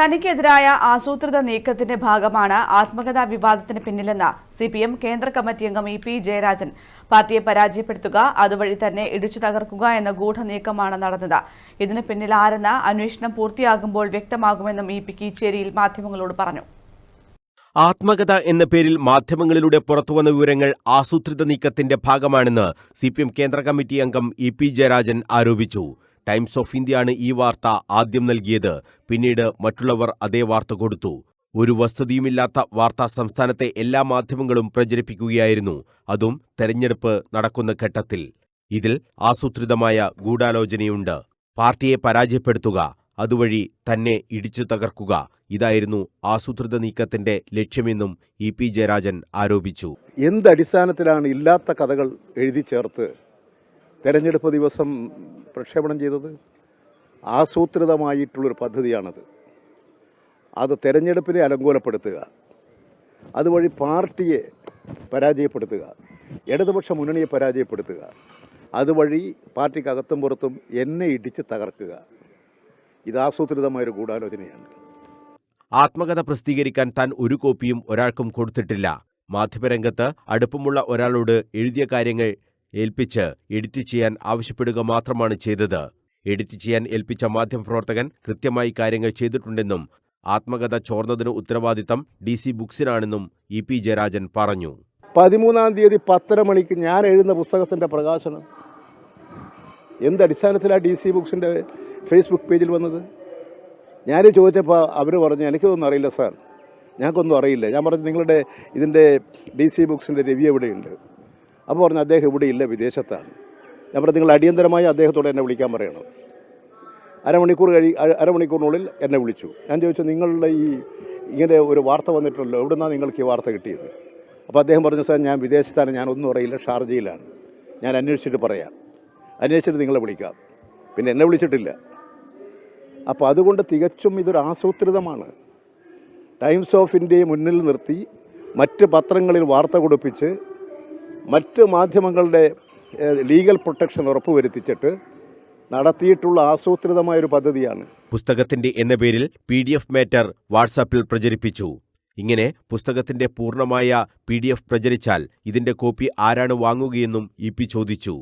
തനിക്കെതിരായ ആസൂത്രിത നീക്കത്തിന്റെ ഭാഗമാണ് ആത്മകഥാ വിവാദത്തിന് പിന്നിലെന്ന് സി പി എം കേന്ദ്ര കമ്മിറ്റി അംഗം ഇ പി ജയരാജൻ. പാർട്ടിയെ പരാജയപ്പെടുത്തുക അതുവഴി തന്നെ ഇടിച്ചു തകർക്കുക എന്ന ഗൂഢനീക്കമാണ് നടന്നത്. ഇതിന് പിന്നിൽ ആരെന്ന് അന്വേഷണം പൂർത്തിയാകുമ്പോൾ വ്യക്തമാകുമെന്നും ഇ പി കീച്ചേരിയിൽ മാധ്യമങ്ങളോട് പറഞ്ഞു. ആത്മകഥ എന്ന പേരിൽ മാധ്യമങ്ങളിലൂടെ പുറത്തുവന്ന വിവരങ്ങൾ ആസൂത്രിത നീക്കത്തിന്റെ ഭാഗമാണെന്ന് സി കേന്ദ്ര കമ്മിറ്റി അംഗം ഇ പി ജയരാജൻ ആരോപിച്ചു. ടൈംസ് ഓഫ് ഇന്ത്യയാണ് ഈ വാർത്ത ആദ്യം നൽകിയത്. പിന്നീട് മറ്റുള്ളവർ അതേ വാർത്ത കൊടുത്തു. ഒരു വസ്തുതയുമില്ലാത്ത വാർത്ത സംസ്ഥാനത്തെ എല്ലാ മാധ്യമങ്ങളും പ്രചരിപ്പിക്കുകയായിരുന്നു. അതും തെരഞ്ഞെടുപ്പ് നടക്കുന്ന ഘട്ടത്തിൽ. ഇതിൽ ആസൂത്രിതമായ ഗൂഢാലോചനയുണ്ട്. പാർട്ടിയെ പരാജയപ്പെടുത്തുക അതുവഴി തന്നെ ഇടിച്ചു തകർക്കുക ഇതായിരുന്നു ആസൂത്രിത നീക്കത്തിന്റെ ലക്ഷ്യമെന്നും ഇ പി ജയരാജൻ ആരോപിച്ചു. എന്തടിസ്ഥാനത്തിലാണ് ഇല്ലാത്ത കഥകൾ എഴുതി ചേർത്ത് തെരഞ്ഞെടുപ്പ് ദിവസം പ്രക്ഷേപണം ചെയ്തത് ആസൂത്രിതമായിട്ടുള്ളൊരു പദ്ധതിയാണത്. അത് തെരഞ്ഞെടുപ്പിനെ അലങ്കോലപ്പെടുത്തുക. അതുവഴി പാർട്ടിയെ പരാജയപ്പെടുത്തുക. ഇടതുപക്ഷ മുന്നണിയെ പരാജയപ്പെടുത്തുക. അതുവഴി പാർട്ടിക്കകത്തും പുറത്തും എന്നെ ഇടിച്ച് തകർക്കുക. ഇത് ആസൂത്രിതമായൊരു ഗൂഢാലോചനയാണ്. ആത്മകഥ പ്രസിദ്ധീകരിക്കാൻ താൻ ഒരു കോപ്പിയും ഒരാൾക്കും കൊടുത്തിട്ടില്ല. മാധ്യമരംഗത്ത് അടുപ്പമുള്ള ഒരാളോട് എഴുതിയ കാര്യങ്ങൾ ഏൽപ്പിച്ച് എഡിറ്റ് ചെയ്യാൻ ആവശ്യപ്പെടുക മാത്രമാണ് ചെയ്തത്. എഡിറ്റ് ചെയ്യാൻ ഏൽപ്പിച്ച മാധ്യമപ്രവർത്തകൻ കൃത്യമായി കാര്യങ്ങൾ ചെയ്തിട്ടുണ്ടെന്നും ആത്മകഥ ചോർന്നതിന് ഉത്തരവാദിത്തം ഡി സി ബുക്സിനാണെന്നും ഇ പി ജയരാജൻ പറഞ്ഞു. പതിമൂന്നാം തീയതി പത്തര മണിക്ക് ഞാൻ എഴുതുന്ന പുസ്തകത്തിന്റെ പ്രകാശനം. എന്തടിസ്ഥാനത്തിലാണ് ഡി സി ബുക്സിന്റെ ഫേസ്ബുക്ക് പേജിൽ വന്നത്? ഞാൻ ചോദിച്ചപ്പോൾ അവർ പറഞ്ഞു എനിക്കൊന്നും അറിയില്ല സാർ. ഞങ്ങൾക്കൊന്നും അറിയില്ല. ഞാൻ പറഞ്ഞു നിങ്ങളുടെ ഇതിന്റെ ഡി സി ബുക്സിന്റെ റിവ്യൂ എവിടെയുണ്ട്? അപ്പോൾ പറഞ്ഞു അദ്ദേഹം ഇവിടെ ഇല്ല വിദേശത്താണ്. ഞാൻ പറഞ്ഞു നിങ്ങൾ അടിയന്തരമായി അദ്ദേഹത്തോട് എന്നെ വിളിക്കാൻ പറയണം. അരമണിക്കൂർ കഴി അര- അരമണിക്കൂറിനുള്ളിൽ എന്നെ വിളിച്ചു. ഞാൻ ചോദിച്ചു നിങ്ങളുടെ ഈ ഇങ്ങനെ ഒരു വാർത്ത വന്നിട്ടുണ്ടല്ലോ എവിടുന്നാണ് നിങ്ങൾക്ക് ഈ വാർത്ത കിട്ടിയത്? അപ്പോൾ അദ്ദേഹം പറഞ്ഞു സാർ ഞാൻ വിദേശത്താണ് ഞാൻ ഒന്നും അറിയില്ല ഷാർജയിലാണ്. ഞാൻ അന്വേഷിച്ചിട്ട് പറയാം. അന്വേഷിച്ചിട്ട് നിങ്ങളെ വിളിക്കാം. പിന്നെ എന്നെ വിളിച്ചിട്ടില്ല. അപ്പോൾ അതുകൊണ്ട് തികച്ചും ഇതൊരു ആസൂത്രിതമാണ്. ടൈംസ് ഓഫ് ഇന്ത്യയെ മുന്നിൽ നിർത്തി മറ്റ് പത്രങ്ങളിൽ വാർത്ത കൊടുപ്പിച്ച് മറ്റ് മാധ്യമങ്ങളുടെ ലീഗൽ പ്രൊട്ടക്ഷൻ ഉറപ്പുവരുത്തിച്ചിട്ട് നടത്തിയിട്ടുള്ള ആസൂത്രിതമായൊരു പദ്ധതിയാണ്. പുസ്തകത്തിന്റെ എന്ന പേരിൽ പി ഡി എഫ് മാറ്റർ വാട്സാപ്പിൽ പ്രചരിപ്പിച്ചു. ഇങ്ങനെ പുസ്തകത്തിന്റെ പൂർണമായ പി ഡി എഫ് പ്രചരിച്ചാൽ ഇതിന്റെ കോപ്പി ആരാണ് വാങ്ങുകയെന്നും ഇ പി ചോദിച്ചു.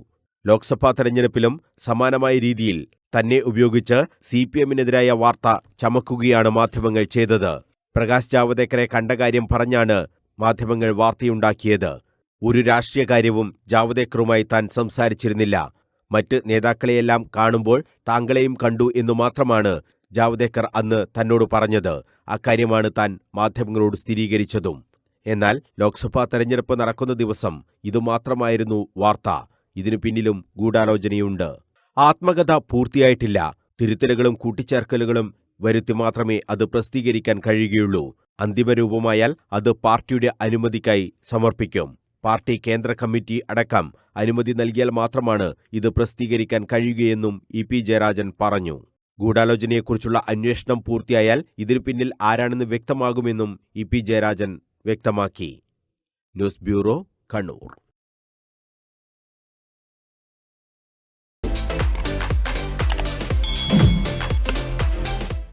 ലോക്സഭാ തെരഞ്ഞെടുപ്പിലും സമാനമായ രീതിയിൽ തന്നെ ഉപയോഗിച്ച് സി പി എമ്മിനെതിരായ വാർത്ത ചമക്കുകയാണ് മാധ്യമങ്ങൾ ചെയ്തത്. പ്രകാശ് ജാവദേക്കറെ കണ്ട കാര്യം പറഞ്ഞാണ് മാധ്യമങ്ങൾ വാർത്തയുണ്ടാക്കിയത്. ഒരു രാഷ്ട്രീയ കാര്യവും ജാവദേക്കറുമായി താൻ സംസാരിച്ചിരുന്നില്ല. മറ്റ് നേതാക്കളെയെല്ലാം കാണുമ്പോൾ താങ്കളെയും കണ്ടു എന്നു മാത്രമാണ് ജാവദേക്കർ അന്ന് തന്നോട് പറഞ്ഞത്. അക്കാര്യമാണ് താൻ മാധ്യമങ്ങളോട് സ്ഥിരീകരിച്ചതും. എന്നാൽ ലോക്സഭാ തെരഞ്ഞെടുപ്പ് നടക്കുന്ന ദിവസം ഇതുമാത്രമായിരുന്നു വാർത്ത. ഇതിനു പിന്നിലും ഗൂഢാലോചനയുണ്ട്. ആത്മകഥ പൂർത്തിയായിട്ടില്ല. തിരുത്തലുകളും കൂട്ടിച്ചേർക്കലുകളും വരുത്തി മാത്രമേ അത് പ്രസിദ്ധീകരിക്കാൻ കഴിയുകയുള്ളൂ. അന്തിമരൂപമായാൽ അത് പാർട്ടിയുടെ അനുമതിക്കായി സമർപ്പിക്കും. പാർട്ടി കേന്ദ്ര കമ്മിറ്റി അടക്കം അനുമതി നൽകിയാൽ മാത്രമാണ് ഇത് പ്രസിദ്ധീകരിക്കാൻ കഴിയുകയെന്നും ഇ പി ജയരാജൻ പറഞ്ഞു. ഗൂഢാലോചനയെക്കുറിച്ചുള്ള അന്വേഷണം പൂർത്തിയായാൽ ഇതിനു പിന്നിൽ ആരാണെന്ന് വ്യക്തമാകുമെന്നും ഇ പി ജയരാജൻ വ്യക്തമാക്കി. News bureau Kannur.